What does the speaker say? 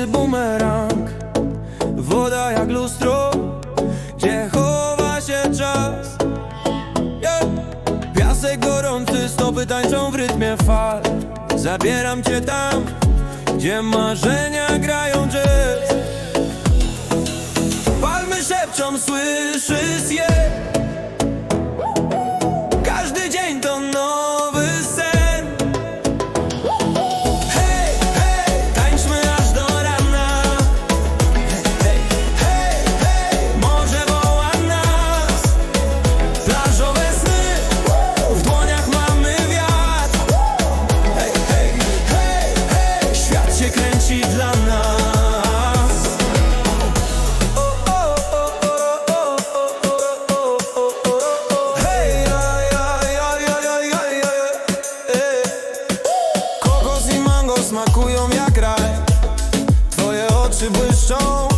lecący bumerang. Woda jak lustro Gdzie chowa się czas. Yeah. Piasek gorący, stopy tańczą w rytmie fal. Zabieram cię tam Gdzie marzenia grają jazz. Palmy szepczą, słyszysz je it was so